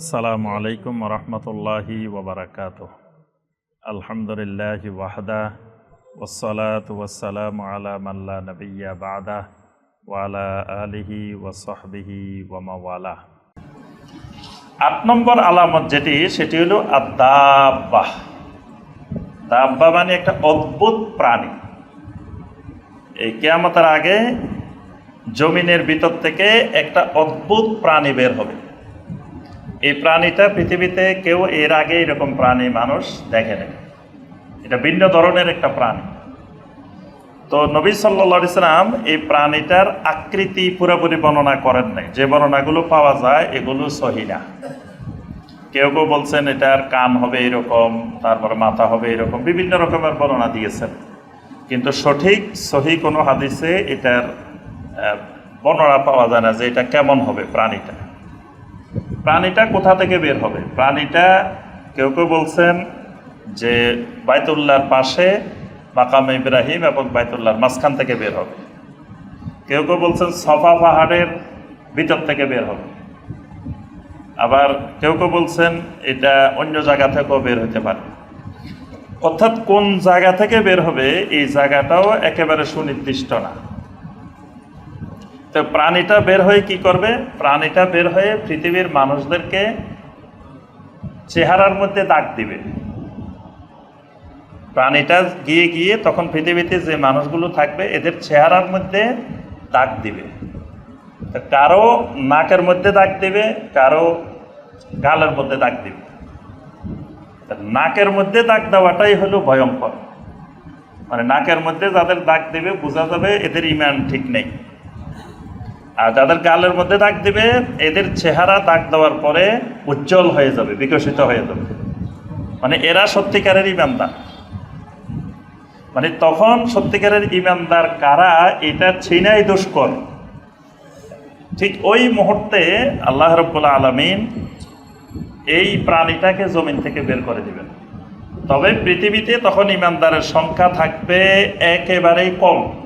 আসসালামু আলাইকুম রহমতুল্লাহি ওবরাকাত আলহামদুলিল্লাহ ওয়াহদা ওসলাত ওয়াসালাম আলা মাল্লা নবিয়া বাদা ওয়ালা আলিহি ওয়াসহবিহি ওয়ামাওয়ালা আট নম্বর আলামত যেটি, সেটি হলো আদাব্বাহ দাব্বা মানে একটা অদ্ভুত প্রাণী। এই কেয়ামতের আগে জমিনের ভিতর থেকে একটা অদ্ভুত প্রাণী বের হবে। এই প্রাণীটা পৃথিবীতে কেউ এর আগে এরকম প্রাণী মানুষ দেখে নেই এটা ভিন্ন ধরনের একটা প্রাণী। তো নবী সাল্লা ইসলাম এই প্রাণীটার আকৃতি পুরোপুরি বর্ণনা করেন নাই। যে বর্ণনাগুলো পাওয়া যায়, এগুলো সহি না। কেউ কেউ বলছেন এটার কান হবে এরকম, তারপরে মাথা হবে এরকম, বিভিন্ন রকমের বর্ণনা দিয়েছেন। কিন্তু সঠিক, সহি কোনো হাদিসে এটার বর্ণনা পাওয়া যায় না যে এটা কেমন হবে প্রাণীটা। প্রাণীটা কোথা থেকে বের হবে? প্রাণীটা কেউ কেউ বলছেন যে বাইতুল্লাহর পাশে মাকাম ইব্রাহিম এবং বাইতুল্লাহর মাঝখান থেকে বের হবে। কেউ কেউ বলছেন সফা পাহাড়ের ভিতর থেকে বের হবে। আবার কেউ কেউ বলছেন এটা অন্য জায়গা থেকেও বের হতে পারে। অর্থাৎ কোন জায়গা থেকে বের হবে, এই জায়গাটাও একেবারে সুনির্দিষ্ট না। তো প্রাণীটা বের হয়ে কি করবে? প্রাণীটা বের হয়ে পৃথিবীর মানুষদেরকে চেহারার মধ্যে দাগ দিবে। প্রাণীটা গিয়ে গিয়ে তখন পৃথিবীতে যে মানুষগুলো থাকবে, এদের চেহারার মধ্যে দাগ দিবে। কারও নাকের মধ্যে দাগ দিবে, কারও গালের মধ্যে দাগ দিবে। নাকের মধ্যে দাগ দেওয়াটাই হলো ভয়ঙ্কর। মানে নাকের মধ্যে যাদের দাগ দেবে, বোঝা যাবে এদের ইমান ঠিক নেই। আর যাদের গালের মধ্যে দাগ দিবে, এদের চেহারা দাগ দেওয়ার পরে উজ্জ্বল হয়ে যাবে, বিকশিত হয়ে যাবে। মানে এরা সত্যিকারের ইমানদার। মানে তখন সত্যিকারের ইমানদার কারা, এটা ছিনাই দুষ্কর। ঠিক ওই মুহূর্তে আল্লাহ রব্বুল্লা আলমিন এই প্রাণীটাকে জমিন থেকে বের করে দিবেন। তবে পৃথিবীতে তখন ইমানদারের সংখ্যা থাকবে একেবারেই কম।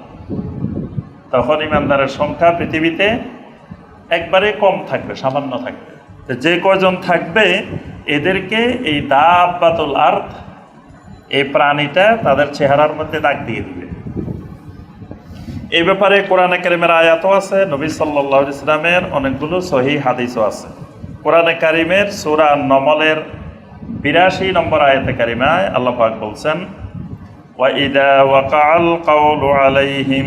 তখন ইমানদারের সংখ্যা পৃথিবীতে একবারে কম থাকবে, সামান্য থাকবে। যে কজন থাকবে, এদেরকে এই দাব বাতুল আর্থ এই প্রাণীটা তাদের চেহারার মধ্যে দাগ দিয়ে দিবে। এই ব্যাপারে কোরআন কারিমের আয়াতও আছে, নবী সাল্লা ইসলামের অনেকগুলো সহি হাদিসও আছে। কোরআনে কারিমের সুরা নমলের বিরাশি নম্বর আয়াতে কারিমায় আল্লাহ বলছেন ওয়াইদা ওয়াকাল কাউল আলাইহিম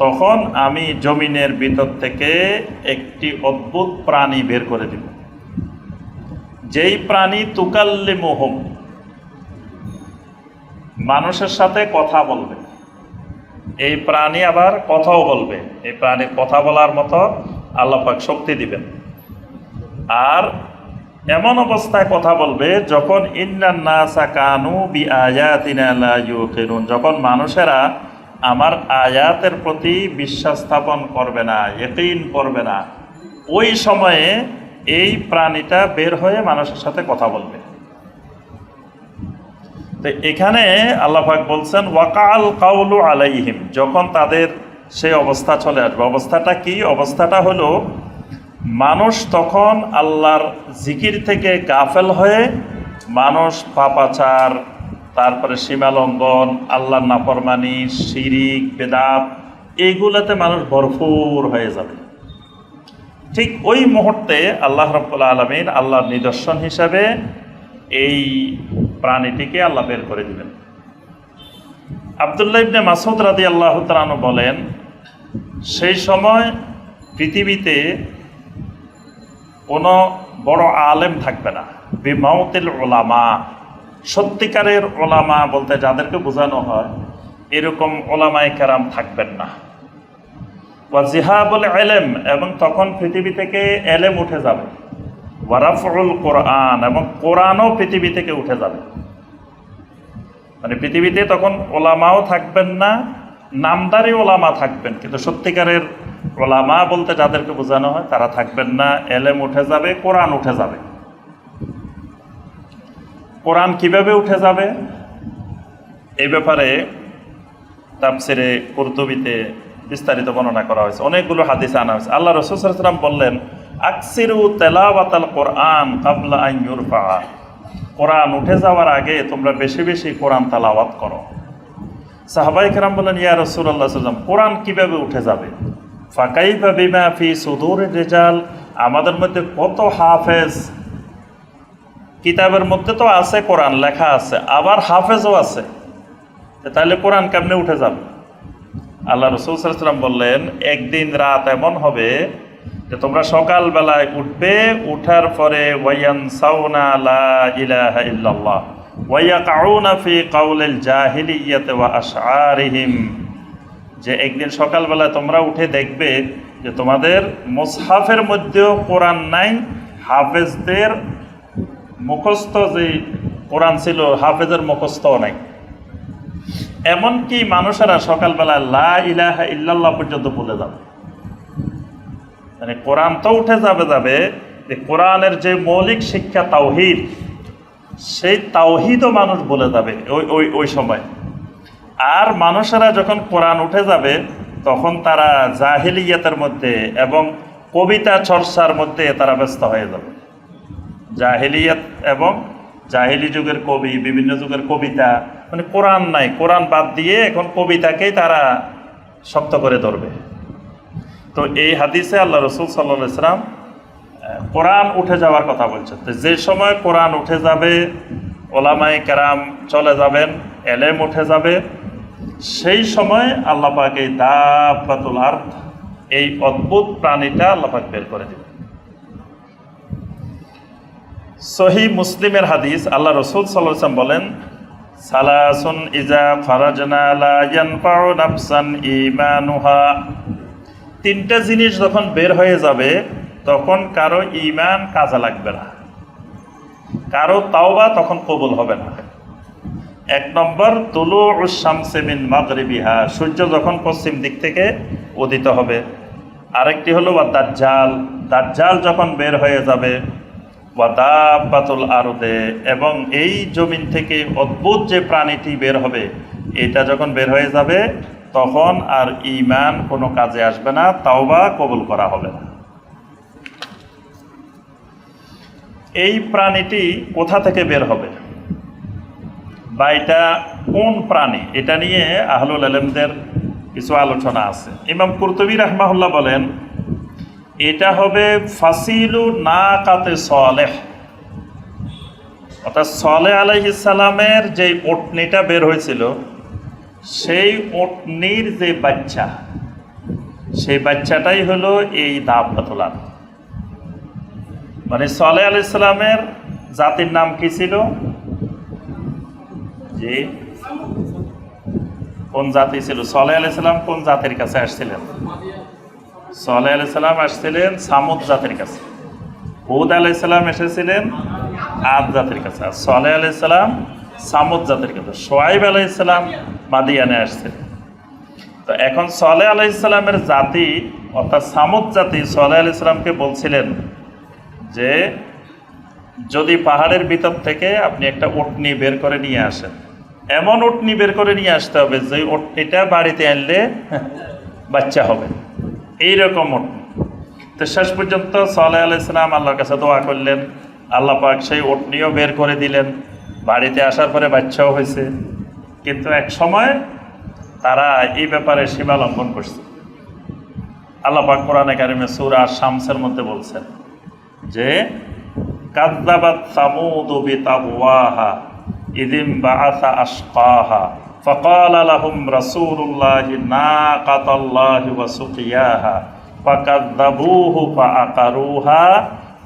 তখন আমি জমিনের ভিতর থেকে একটি অদ্ভুত প্রাণী বের করে দিব। যেই প্রাণী তুকাল্লি মোহম মানুষের সাথে কথা বলবে। এই প্রাণী আবার কথাও বলবে। এই প্রাণীর কথা বলার মতো আল্লাপাক শক্তি দিবেন। আর এমন অবস্থায় কথা বলবে যখন ইন্নান্নাসা কানু বি আয়াতিনা যখন মানুষেরা আমার আয়াতের প্রতি বিশ্বাস স্থাপন করবে না, ইয়কিন করবে না। ওই সময়ে এই প্রাণীটা বের হয়ে মানুষের সাথে কথা বলবে। তো এখানে আল্লাহাক বলছেন ওয়াকাল কাউলু আলাইহিম যখন তাদের সেই অবস্থা চলে আসবে। অবস্থাটা কি? অবস্থাটা হলো, মানুষ তখন আল্লাহর জিকির থেকে গাফেল হয়ে মানুষ পাপাচার তারপরে সীমালঙ্ঘন, আল্লাহর নাফরমানি, শিরিক, বেদাত, এইগুলোতে মানুষ ভরপুর হয়ে যাবে। ঠিক ওই মুহূর্তে আল্লাহ রব্বুল্লা আলমিন আল্লাহর নিদর্শন হিসাবে এই প্রাণীটিকে আল্লাহ বের করে দিবেন। আবদুল্লাহ ইবনে মাসুদ রাদি আল্লাহ তালানু বলেন, সেই সময় পৃথিবীতে কোনো বড় আলেম থাকবে না। বিমাউতিল ওলামা সত্যিকারের ওলামা বলতে যাদেরকে বোঝানো হয়, এরকম ওলামায় কেরাম থাকবেন না। ওয়া জিহাবুল এলেম এবং তখন পৃথিবী থেকে এলেম উঠে যাবে। ওয়ারাফুল কোরআন, এবং কোরআনও পৃথিবী থেকে উঠে যাবে। মানে পৃথিবীতে তখন ওলামাও থাকবেন না, নামদারি ওলামা থাকবেন। কিন্তু সত্যিকারের ওলামা বলতে যাদেরকে বোঝানো হয়, তারা থাকবেন না, এলেম উঠে যাবে, কোরআন উঠে যাবে। কোরআন কীভাবে উঠে যাবে? এই ব্যাপারে তাপসিরে কুরতুবিতে বিস্তারিত বর্ণনা করা হয়েছে। অনেকগুলো হাদিসে আনা হয়েছে। আল্লাহ রসুলাম বললেন, আকসিরু তেলাওয়াতাল কোরআন কাবলা আইন কোরআন উঠে যাওয়ার আগে তোমরা বেশি বেশি কোরআন তালাওয়াত করো। সাহাবাই কেরাম বলেন ইয়া রসুল্লাহ সাল্লাম কোরআন কীভাবে উঠে যাবে? ফাঁকাই বা বিমা ফি সুদূর রেজাল। আমাদের মধ্যে কত হাফেজ কিতাবের মধ্যে তো আছে কোরআন, লেখা আছে, আবার হাফেজও আছে। তাহলে কোরআন কেমনে উঠে যাবে? আল্লাহ রসুল সাল্লাম বললেন, একদিন রাত এমন হবে যে তোমরা সকালবেলায় উঠবে, উঠার পরে সাউনা কাউলিল ওয়া যে একদিন সকালবেলায় তোমরা উঠে দেখবে যে তোমাদের মুসহাফের মধ্যেও কোরআন নাই, হাফেজদের মুখস্থ যে কোরআন ছিল, হাফেজের মুখস্থও নাই এমনকি মানুষেরা সকালবেলা লা ইলাহা ইল্লাল্লাহ পর্যন্ত বলে যাবে। মানে কোরআন তো উঠে যাবে যাবে, যে কোরআনের যে মৌলিক শিক্ষা তাওহিদ, সেই তাওহিদও মানুষ বলে যাবে ওই ওই ওই সময়। আর মানুষেরা যখন কোরআন উঠে যাবে, তখন তারা জাহিলিয়াতের মধ্যে এবং কবিতা চর্চার মধ্যে তারা ব্যস্ত হয়ে যাবে। জাহিলিয়াত এবং জাহিলি যুগের কবি, বিভিন্ন যুগের কবিতা মানে কোরআন নাই, কোরআন বাদ দিয়ে এখন কবিতাকেই তারা শক্ত করে ধরবে। তো এই হাদিসে আল্লাহ রসুল সাল্লাহ ইসলাম কোরআন উঠে যাওয়ার কথা বলছেন। তো যে সময় কোরআন উঠে যাবে ওলামাই কেরাম চলে যাবেন, এলেম উঠে যাবে, সেই সময় আল্লাহ পাক এই দাবাতুল আর্থ এই অদ্ভুত প্রাণীটা আল্লাহ পাক বের করে দেবে সহি মুসলিমের হাদিস, আল্লাহ রসুল সাল্লাম বলেন, সালাসুন ইজা ঈমানুহা। তিনটা জিনিস যখন বের হয়ে যাবে, তখন কারও ইমান কাজে লাগবে না। কারও তাওবা তখন কবুল হবে না। এক নম্বর তুলু শামসেমিন মাগরিবিহা। সূর্য যখন পশ্চিম দিক থেকে উদিত হবে। আরেকটি হলো বা দাজ্জাল। দাজ্জাল যখন বের হয়ে যাবে ওয়াদাবাতুল আরদে, এবং এই জমিন থেকে অদ্ভুত যে প্রাণীটি বের হবে, এটা যখন বের হয়ে যাবে, তখন আর ইমান কোনো কাজে আসবে না, তাওবা কবুল করা হবে না। এই প্রাণীটি কোথা থেকে বের হবে? বা এটা কোন প্রাণী? এটা নিয়ে আহলুল আলমদের কিছু আলোচনা আছে। ইমাম কুরতবী রহমাহুল্লাহ বলেন এটা হবে ফাসিলু না কাতে সলেহ। অর্থাৎ সলে আলাইসালামের যে ওটনিটা বের হয়েছিল, সেই ওটনির যে বাচ্চা, সেই বাচ্চাটাই হলো এই দাবলাতুলার মানে সলে আলাইসালামের জাতির নাম কি ছিল? যে কোন জাতি ছিল? সলে আলাইসালাম কোন জাতির কাছে আসছিলেন? সালেহ আলাইসাল্লাম আসছিলেন সামুদ জাতির কাছে। হুদ আলাইসাল্লাম এসেছিলেন আদ জাতির কাছে। আর সালেহ আলাইসাল্লাম সামুদ জাতির কাছে। সোয়াইব আলাইসাল্লাম মাদিয়ানে আসছিলেন। তো এখন সালেহ আলাইসাল্লামের জাতি, অর্থাৎ সামুদ জাতি সালেহ আলাইসাল্লামকে বলছিলেন যে, যদি পাহাড়ের ভিতর থেকে আপনি একটা উটনি বের করে নিয়ে আসেন, এমন উটনি বের করে নিয়ে আসতে হবে যে উটনিটা বাড়িতে আনলে বাচ্চা হবে। এইরকম উটনি তো শেষ পর্যন্ত সাল্লাহ আলাইসালাম আল্লাহর কাছে দোয়া করলেন। আল্লাহ পাক সেই উটনিও বের করে দিলেন। বাড়িতে আসার পরে বাচ্চাও হয়েছে। কিন্তু এক সময় তারা এই ব্যাপারে সীমা লঙ্ঘন করছে। আল্লাহ পাক কোরআনে কারিমে সুরা শামসের মধ্যে বলছেন যে কাদ্দাবাত সামুদ বিতাবওয়াহা ইদিম বাআসা আশকাহা। فقال لهم رسول الله ناقة الله وسقياها فكذبوه فعقروها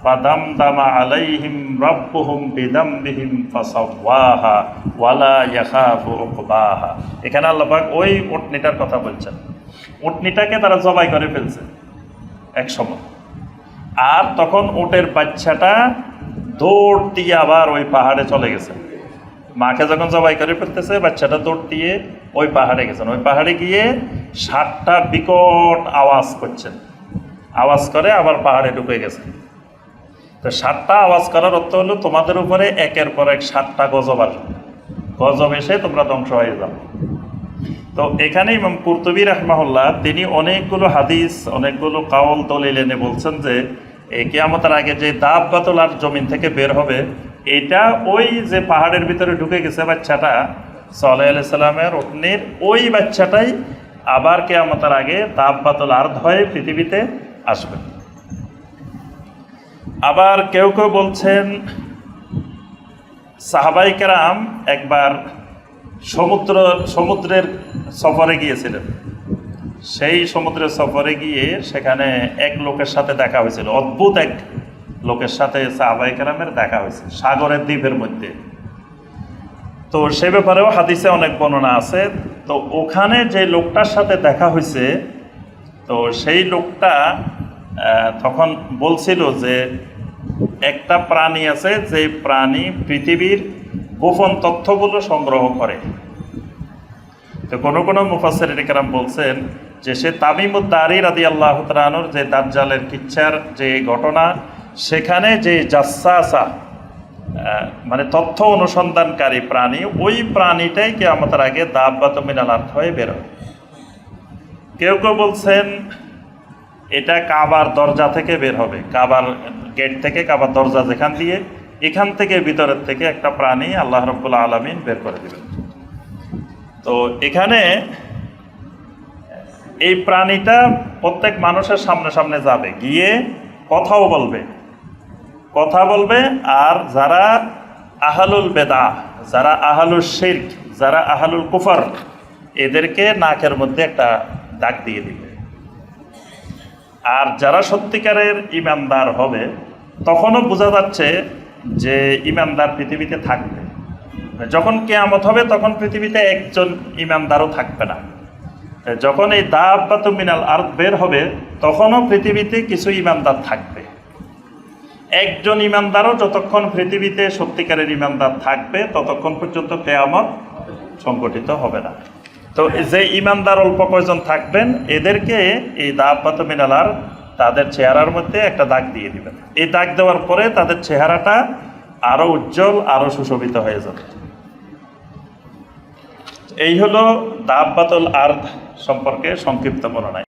فدمدم عليهم ربهم بذنبهم فسواها ولا يخاف عقباها এখানে আল্লাহ পাক ওই উটনিটার কথা বলছেন উটনিটাকে তারা জবাই করে ফেলছে এক সময় আর তখন উটের বাচ্চাটা দৌড় দিয়ে আবার ওই পাহাড়ে চলে গেছে মাকে যখন জবাই করে ফেলতেছে, বাচ্চাটা দৌড় দিয়ে ওই পাহাড়ে গেছেন। ওই পাহাড়ে গিয়ে ষাটটা বিকট আওয়াজ করছেন। আওয়াজ করে আবার পাহাড়ে ঢুকে গেছেন। তো সাতটা আওয়াজ করার অর্থ হলো তোমাদের উপরে একের পর এক সাতটা গজব আসবে। গজব এসে তোমরা ধ্বংস হয়ে যাবে তো এখানে ইমাম কুর্তুবী রহমাহুল্লাহ, তিনি অনেকগুলো হাদিস, অনেকগুলো কাওল দলিল এনে বলছেন যে এই কেয়ামতের আগে যে দাব বাতলার জমিন থেকে বের হবে এটা ওই যে পাহাড়ের ভিতরে ঢুকে গেছে বাচ্চাটা সাল্লাহ আলাইসাল্লামের অগ্নির ওই বাচ্চাটাই আবার কেয়ামতের আগে দাব বাতল আর্ধ হয়ে পৃথিবীতে আসবে। আবার কেউ কেউ বলছেন, সাহাবাই কেরাম একবার সমুদ্র, সমুদ্রের সফরে গিয়েছিলেন। সেই সমুদ্রের সফরে গিয়ে সেখানে এক লোকের সাথে দেখা হয়েছিল। অদ্ভুত এক লোকের সাথে সাহাবাই কেরামের দেখা হয়েছে, সাগরের দ্বীপের মধ্যে। তো সে ব্যাপারেও হাদিসে অনেক বর্ণনা আছে। তো ওখানে যে লোকটার সাথে দেখা হয়েছে, তো সেই লোকটা তখন বলছিল যে একটা প্রাণী আছে, যে প্রাণী পৃথিবীর গোপন তথ্যগুলো সংগ্রহ করে। তো কোনো কোনো মুফাসের কারাম বলছেন যে সে তামিমুদ্দারি রাদি আল্লাহ তালানুর যে দাজ্জালের কিচ্ছার যে ঘটনা সেখানে যে জাসাসা মানে তথ্য অনুসন্ধানকারী প্রাণী, ওই প্রাণীটাই কে আমাদের আগে দাব্বাত মিনাল আর্থ হয়ে বেরোয় কেউ কেউ বলছেন, এটা কাবার দরজা থেকে বের হবে। কাবার গেট থেকে, কাবার দরজা যেখান দিয়ে, এখান থেকে ভিতরের থেকে একটা প্রাণী আল্লাহ রব্বুল আলমিন বের করে দেবেন। তো এখানে এই প্রাণীটা প্রত্যেক মানুষের সামনে সামনে যাবে, গিয়ে কথাও বলবে। কথা বলবে আর যারা আহালুল বেদা যারা আহালুল শির্ক, যারা আহালুল কুফার, এদেরকে নাকের মধ্যে একটা দাগ দিয়ে দিবে। আর যারা সত্যিকারের ইমানদার হবে, তখনও বোঝা যাচ্ছে যে ইমানদার পৃথিবীতে থাকবে। যখন কেয়ামত হবে, তখন পৃথিবীতে একজন ইমানদারও থাকবে না। যখন এই দাব বা মিনাল আর বের হবে, তখনও পৃথিবীতে কিছু ইমানদার থাকবে। একজন ইমানদারও যতক্ষণ পৃথিবীতে সত্যিকারের ইমানদার থাকবে, ততক্ষণ পর্যন্ত কেয়ামত সংগঠিত হবে না। তো যে ইমানদার অল্প কয়জন থাকবেন, এদেরকে এই দাব্বাত মিনালার তাদের চেহারার মধ্যে একটা দাগ দিয়ে দিবেন। এই দাগ দেওয়ার পরে তাদের চেহারাটা আরও উজ্জ্বল আরও সুশোভিত হয়ে যাবে। এই হলো দাব্বাতুল আর্দ সম্পর্কে সংক্ষিপ্ত বর্ণনা